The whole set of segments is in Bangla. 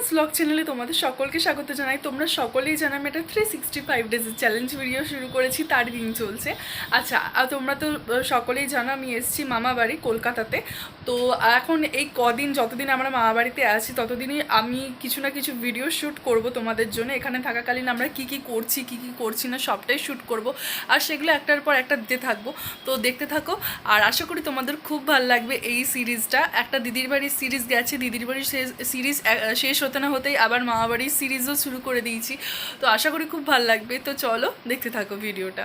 রিমাস ব্লগ চ্যানেলে তোমাদের সকলকে স্বাগত জানাই। তোমরা সকলেই জানো আমি একটা থ্রি সিক্সটি ফাইভ ডেজের চ্যালেঞ্জ ভিডিও শুরু করেছি, তার দিন চলছে। আচ্ছা তোমরা তো সকলেই জানো আমি এসেছি মামা বাড়ি কলকাতাতে। তো এখন এই কদিন যতদিন আমরা মামা বাড়িতে আছি, ততদিনই আমি কিছু না কিছু ভিডিও শ্যুট করব তোমাদের জন্য। এখানে থাকাকালীন আমরা কি কি করছি, কি কি করছি না, সবটাই শ্যুট করব। আর সেগুলো একটার পর একটা দিতে থাকব। তো দেখতে থাকো। আর আশা করি তোমাদের খুব ভালো লাগবে এই সিরিজটা একটা দিদির বাড়ির সিরিজ গেছে, দিদির বাড়ির সিরিজ শেষ হতে না হতেই আবার মামাবাড়ির সিরিজও শুরু করে দিয়েছি। তো আশা করি খুব ভালো লাগবে। তো চলো, দেখতে থাকো ভিডিওটা।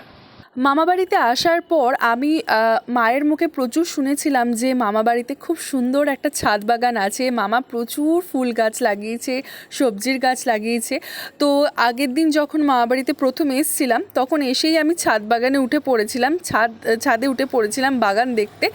মামাবাড়িতে আসার পর আমি মায়ের মুখে প্রচুর শুনেছিলাম যে মামাবাড়িতে খুব সুন্দর একটা ছাদ বাগান আছে। মামা প্রচুর ফুল গাছ লাগিয়েছে, সবজির গাছ লাগিয়েছে। তো আগের দিন যখন মামাবাড়িতে প্রথম এসেছিলাম, তখন এসেই আমি ছাদ বাগানে উঠে পড়েছিলাম, ছাদ, ছাদে উঠে পড়েছিলাম বাগান দেখতে।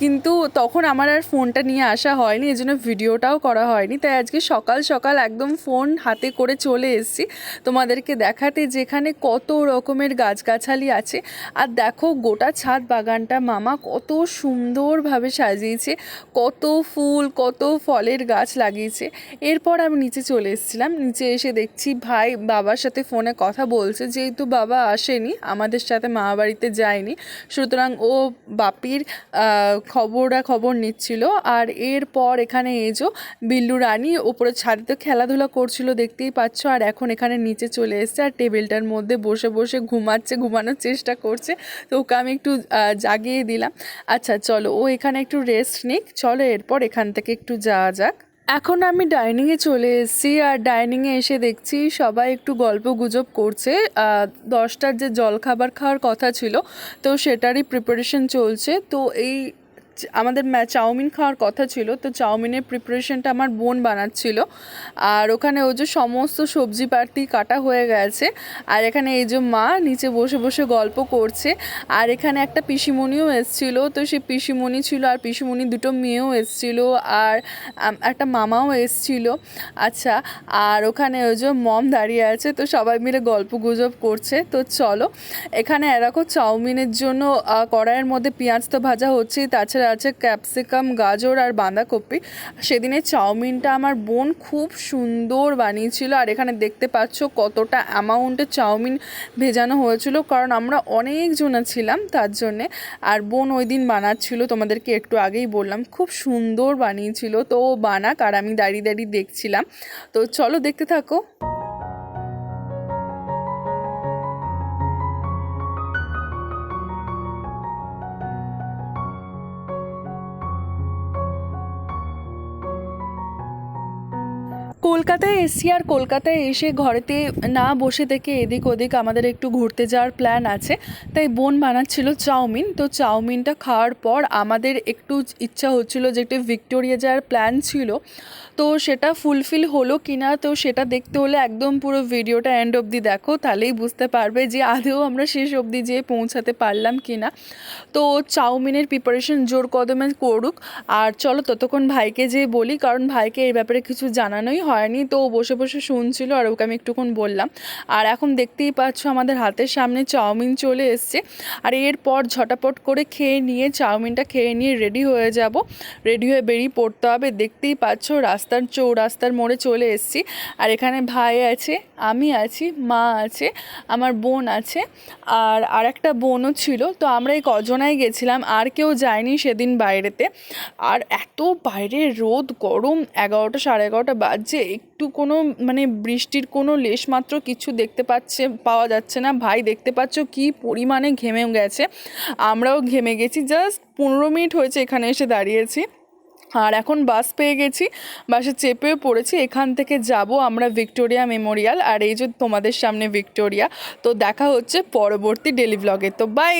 কিন্তু তখন আমার আর ফোনটা নিয়ে আসা হয়নি, এজন্য ভিডিওটাও করা হয়নি। তাই আজকে সকাল সকাল একদম ফোন হাতে করে চলে এসেছি। তোমাদেরকে দেখাতে যেখানে কত রকমের গাছগাছালি আছে। আর দেখো গোটা ছাদ বাগানটা মামা কত সুন্দরভাবে সাজিয়েছে, কত ফুল, কত ফলের গাছ লাগিয়েছে। এরপর আমি নিচে চলে এসেছিলাম, নিচে এসে দেখছি ভাই বাবার সাথে ফোনে কথা বলছে, যেহেতু বাবা আসেনি, আমাদের সাথে মা বাড়িতে যায়নি, সুতরাং ও বাপির খবরা খবর নিচ্ছিল। আর এরপর এখানে এজো বিল্লু রানী ওপরে ছাদে তো খেলাধুলা করছিল, দেখতেই পাচ্ছ, আর এখন এখানে নিচে চলে এসছে, আর টেবিলটার মধ্যে বসে বসে ঘুমাচ্ছে, ঘুমানোর চেষ্টা করছে, তো ওকে আমি একটু জাগিয়ে দিলাম। আচ্ছা চলো, ও এখানে একটু রেস্ট নিক। চলো, এরপর এখান থেকে একটু যাওয়া যাক। এখন আমি ডাইনিংয়ে চলে এসেছি, আর ডাইনিংয়ে এসে দেখছি সবাই একটু গল্প গুজব করছে। দশটার যে জলখাবার খাওয়ার কথা ছিল, তো সেটারই প্রিপারেশন চলছে। তো এই আমাদের চাউমিন খাওয়ার কথা ছিল, তো চাউমিনের প্রিপারেশনটা আমার বোন বানাচ্ছিল। আর ওখানে ওই যে সমস্ত সবজি পাতি কাটা হয়ে গেছে। আর এখানে এই যে মা নিচে বসে বসে গল্প করছে। আর এখানে একটা পিসিমণিও এসছিল, তো সেই পিসিমণি ছিল আর পিসিমণি দুটো মেয়েও এসছিল আর একটা মামাও এসছিল। আচ্ছা আর ওখানে ওই যে মম দাঁড়িয়ে আছে, তো সবাই মিলে গল্প গুজব করছে। তো চলো, এখানে দেখো চাউমিনের জন্য কড়াইয়ের মধ্যে পেঁয়াজ তো ভাজা হচ্ছেই, তাছাড়া আছে ক্যাপসিকাম, গাজর আর বাঁধাকপি। সেদিনের চাউমিনটা আমার বোন খুব সুন্দর বানিয়েছিল আর এখানে দেখতে পাচ্ছ কতটা অ্যামাউন্টে চাউমিন ভেজানো হয়েছিল, কারণ আমরা অনেকজনা ছিলাম তার জন্যে। আর বোন ওই দিন বানাচ্ছিল, তোমাদেরকে একটু আগেই বললাম, খুব সুন্দর বানিয়েছিল। তো বানাক আর আমি দাঁড়িয়ে দাঁড়িয়ে দেখছিলাম। তো চলো দেখতে থাকো। কলকাতায় এসছি আর কলকাতায় এসে ঘরেতে না বসে থেকে এদিক ওদিক আমাদের একটু ঘুরতে যাওয়ার প্ল্যান আছে। তাই বোন বানাচ্ছিল চাউমিন। তো চাউমিনটা খাওয়ার পর আমাদের একটু ইচ্ছা হচ্ছিল যে একটু ভিক্টোরিয়া যাওয়ার প্ল্যান ছিল। তো সেটা ফুলফিল হলো কি না তো সেটা দেখতে হলে একদম পুরো ভিডিওটা এন্ড অবধি দেখো, তাহলেই বুঝতে পারবে যে আদৌ আমরা শেষ অবধি যেয়ে পৌঁছাতে পারলাম কি না তো চাউমিনের প্রিপারেশন জোর কদমে করুক। আর চলো ততক্ষণ ভাইকে যেয়ে বলি, কারণ ভাইকে এই ব্যাপারে কিছু জানানোই হয়নি, তো ও বসে বসে শুনছিল আর ওকে আমি একটুক্ষণ বললাম। আর এখন দেখতেই পাচ্ছ আমাদের হাতের সামনে চাউমিন চলে এসছে। আর এরপর ঝটাপট করে খেয়ে নিয়ে, চাউমিনটা খেয়ে নিয়ে রেডি হয়ে যাব। রেডি হয়ে বেরিয়ে পড়তে হবে। দেখতেই পাচ্ছ রাস্তার চৌরাস্তার মোড়ে চলে এসেছি। আর এখানে ভাই আছে, আমি আছি, মা আছে, আমার বোন আছে। আর আর একটা বোনও ছিল। তো আমরা এই কজনায় গেছিলাম, আর কেউ যায়নি সেদিন বাইরেতে। আর এত বাইরে রোদ, গরম, এগারোটা সাড়ে এগারোটা বাজছে। একটু কোনো মানে বৃষ্টির কোনো লেশমাত্র কিছু দেখতে পাচ্ছে, পাওয়া যাচ্ছে না। ভাই, দেখতে পাচ্ছ কি পরিমাণে ঘেমে গেছে। আমরাও ঘেমে গেছি, জাস্ট পনেরো মিনিট হয়েছে এখানে এসে দাঁড়িয়েছি। আর এখন বাস পেয়ে গেছি, বাসে চেপেও পড়েছি। এখান থেকে যাব আমরা ভিক্টোরিয়া মেমোরিয়াল আর এই যে তোমাদের সামনে ভিক্টোরিয়া। তো দেখা হচ্ছে পরবর্তী ডেলি ব্লগে। তো বাই!